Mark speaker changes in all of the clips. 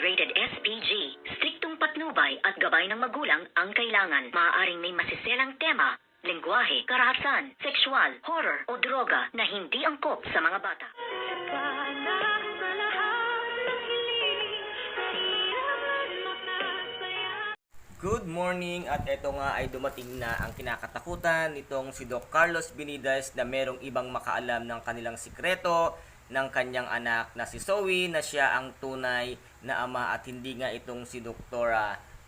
Speaker 1: rated SPG. Striktong patnubay at gabay ng magulang ang kailangan. Maaaring may masiselang tema, lengguwahe, karahasan, sexual, horror o droga na hindi angkop sa mga bata.
Speaker 2: Good morning at ito nga ay dumating na ang kinakatakutan nitong si Doc Carlos Benides na merong ibang makaalam ng kanilang sikreto ng kanyang anak na si Zoe na siya ang tunay na ama at hindi nga itong si Dr.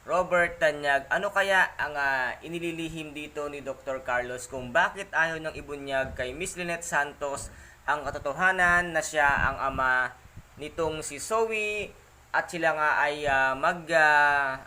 Speaker 2: Robert Tanyag. Ano kaya ang ah, inililihim dito ni Dr. Carlos kung bakit ayaw niyang ibunyag kay Miss Lynette Santos ang katotohanan na siya ang ama nitong si Zoe at sila nga ay ah, mag ah,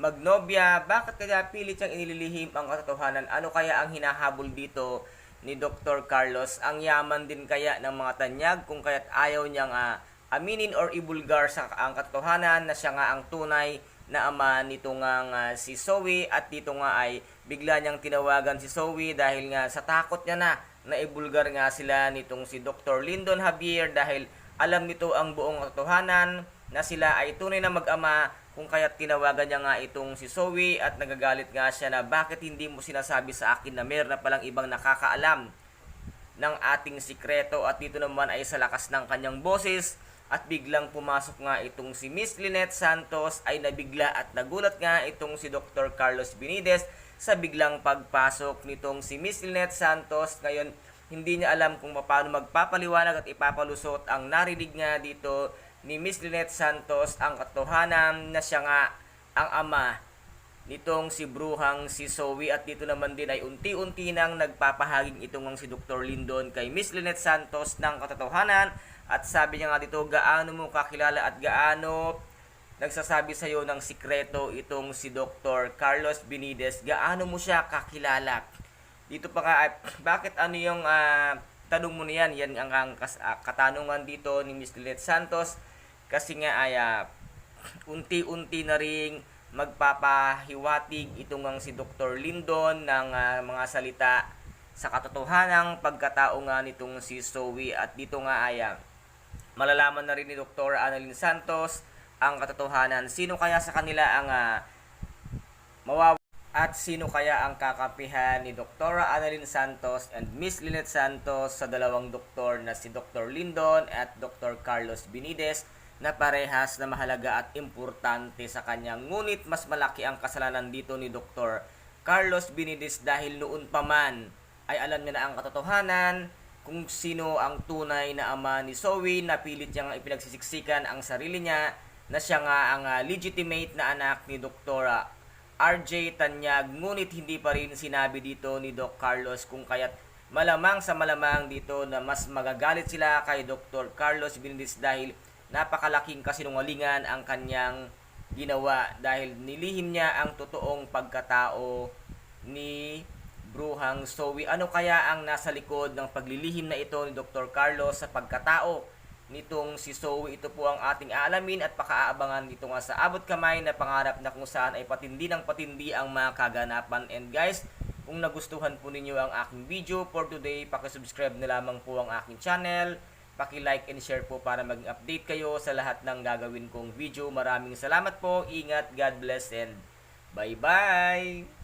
Speaker 2: magnobya, bakit kaya pilit niyang inililihim ang katotohanan? Ano kaya ang hinahabol dito ni Dr. Carlos? Ang yaman din kaya ng mga tanyag kung kaya't ayaw niyang ah, aminin or ibulgar sa ang katotohanan na siya nga ang tunay na ama nito nga nga si Zoe at dito nga ay bigla niyang tinawagan si Zoe dahil nga sa takot niya na na ibulgar nga sila nitong si Dr. Lyndon Javier dahil alam nito ang buong katotohanan na sila ay tunay na mag-ama kung kaya't tinawagan niya nga itong si Zoe at nagagalit nga siya na bakit hindi mo sinasabi sa akin na meron na palang ibang nakakaalam ng ating sikreto at dito naman ay sa lakas ng kanyang boses at biglang pumasok nga itong si Miss Lynette Santos ay nabigla at nagulat nga itong si Dr. Carlos Benides sa biglang pagpasok nitong si Miss Lynette Santos ngayon hindi niya alam kung paano magpapaliwanag at ipapalusot ang narinig nga dito ni Miss Lynette Santos ang katotohanan na siya nga ang ama nitong si Bruhang si Zoe at dito naman din ay unti-unti nang nagpapahaging itong si Dr. Lindon kay Miss Lynette Santos ng katotohanan at sabi niya nga dito gaano mo kakilala at gaano nagsasabi sa iyo ng sikreto itong si Dr. Carlos Benides gaano mo siya kakilala dito pa ay, bakit ano yung ah, tanong mo niyan yan ang, ang ah, katanungan dito ni Miss Lynette Santos kasi nga ay ah, unti-unti na ring magpapahiwatig itong ang si Dr. Lindon ng ah, mga salita sa katotohanang pagkatao nga nitong si Zoe at dito nga ay ah, malalaman na rin ni Dr. Annalyn Santos ang katotohanan. Sino kaya sa kanila ang uh, mawawa at sino kaya ang kakampihan ni Dr. Annalyn Santos and Miss Lynette Santos sa dalawang doktor na si Dr. Lindon at Dr. Carlos Benides na parehas na mahalaga at importante sa kanya. Ngunit mas malaki ang kasalanan dito ni Dr. Carlos Benides dahil noon pa man ay alam niya na ang katotohanan kung sino ang tunay na ama ni Zoe na pilit niya nga ipinagsisiksikan ang sarili niya na siya nga ang ah, legitimate na anak ni Dr. RJ Tanyag ngunit hindi pa rin sinabi dito ni Doc Carlos kung kaya't malamang sa malamang dito na mas magagalit sila kay Dr. Carlos Benitez dahil napakalaking kasinungalingan ang kanyang ginawa dahil nilihim niya ang totoong pagkatao ni Bruhang Zoe. Ano kaya ang nasa likod ng paglilihim na ito ni Dr. Carlos sa pagkatao nitong si Zoe? Ito po ang ating aalamin at pakaabangan dito nga sa abot kamay na pangarap na kung saan ay patindi ng patindi ang mga kaganapan. And guys, kung nagustuhan po ninyo ang aking video for today, pakisubscribe na lamang po ang aking channel. Paki-like and share po para maging update kayo sa lahat ng gagawin kong video. Maraming salamat po. Ingat, God bless and bye-bye!